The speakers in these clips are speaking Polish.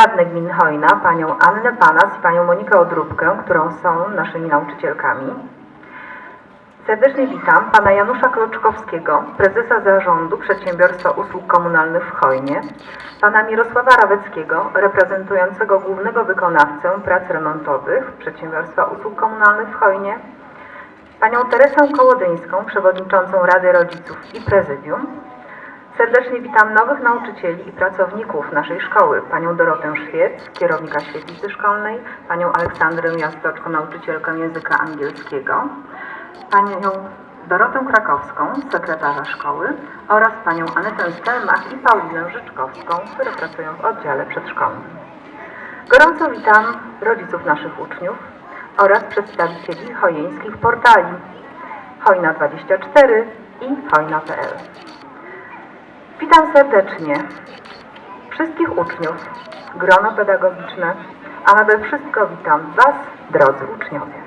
radne gminy Hojna, panią Annę Panas i panią Monikę Odróbkę, którą są naszymi nauczycielkami. Serdecznie witam pana Janusza Kloczkowskiego, prezesa zarządu Przedsiębiorstwa Usług Komunalnych w Chojnie, pana Mirosława Raweckiego, reprezentującego głównego wykonawcę prac remontowych Przedsiębiorstwa Usług Komunalnych w Chojnie, panią Teresę Kołodyńską, przewodniczącą Rady Rodziców i Prezydium. Serdecznie witam nowych nauczycieli i pracowników naszej szkoły, panią Dorotę Szwiec, kierownika świetlicy szkolnej, panią Aleksandrę Jastoczko, nauczycielkę języka angielskiego, panią Dorotę Krakowską, sekretarza szkoły oraz panią Anetę Stelmach i Paulinę Życzkowską, które pracują w oddziale przedszkolnym. Gorąco witam rodziców naszych uczniów oraz przedstawicieli chojeńskich portali Hojna24 i Hojna.pl. Witam serdecznie wszystkich uczniów, grono pedagogiczne, a nade wszystko witam Was, drodzy uczniowie.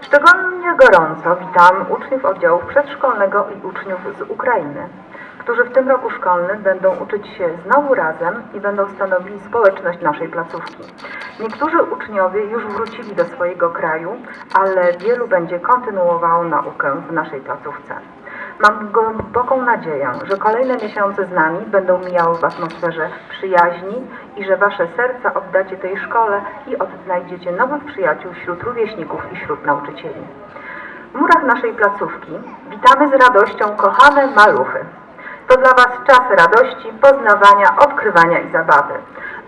Szczególnie gorąco witam uczniów oddziału przedszkolnego i uczniów z Ukrainy, którzy w tym roku szkolnym będą uczyć się znowu razem i będą stanowili społeczność naszej placówki. Niektórzy uczniowie już wrócili do swojego kraju, ale wielu będzie kontynuowało naukę w naszej placówce. Mam głęboką nadzieję, że kolejne miesiące z nami będą mijały w atmosferze przyjaźni i że Wasze serca oddacie tej szkole i odnajdziecie nowych przyjaciół wśród rówieśników i wśród nauczycieli. W murach naszej placówki witamy z radością kochane maluchy. To dla Was czas radości, poznawania, odkrywania i zabawy.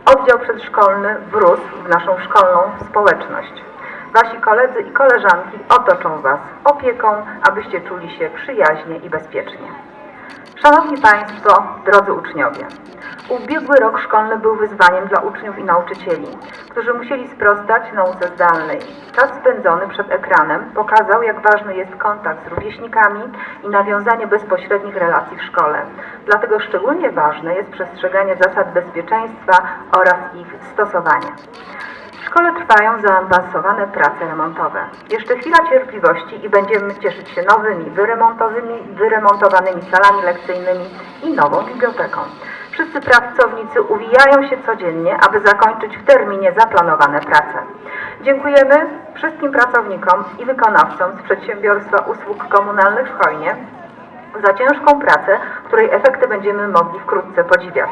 Oddział przedszkolny wrósł w naszą szkolną społeczność. Wasi koledzy i koleżanki otoczą Was opieką, abyście czuli się przyjaźnie i bezpiecznie. Szanowni Państwo, drodzy uczniowie, ubiegły rok szkolny był wyzwaniem dla uczniów i nauczycieli, którzy musieli sprostać nauce zdalnej. Czas spędzony przed ekranem pokazał, jak ważny jest kontakt z rówieśnikami i nawiązanie bezpośrednich relacji w szkole. Dlatego szczególnie ważne jest przestrzeganie zasad bezpieczeństwa oraz ich stosowanie. Szkole trwają zaawansowane prace remontowe. Jeszcze chwila cierpliwości i będziemy cieszyć się nowymi, wyremontowymi, wyremontowanymi salami lekcyjnymi i nową biblioteką. Wszyscy pracownicy uwijają się codziennie, aby zakończyć w terminie zaplanowane prace. Dziękujemy wszystkim pracownikom i wykonawcom z Przedsiębiorstwa Usług Komunalnych w Chojnie za ciężką pracę, której efekty będziemy mogli wkrótce podziwiać.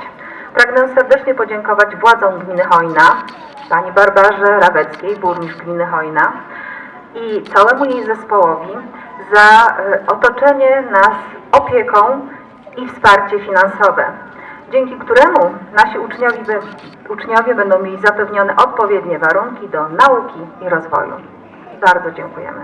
Pragnę serdecznie podziękować władzom gminy Hojna, pani Barbarze Raweckiej, burmistrz gminy Hojna i całemu jej zespołowi za e, otoczenie nas opieką i wsparcie finansowe, dzięki któremu nasi uczniowie, uczniowie będą mieli zapewnione odpowiednie warunki do nauki i rozwoju. Bardzo dziękujemy.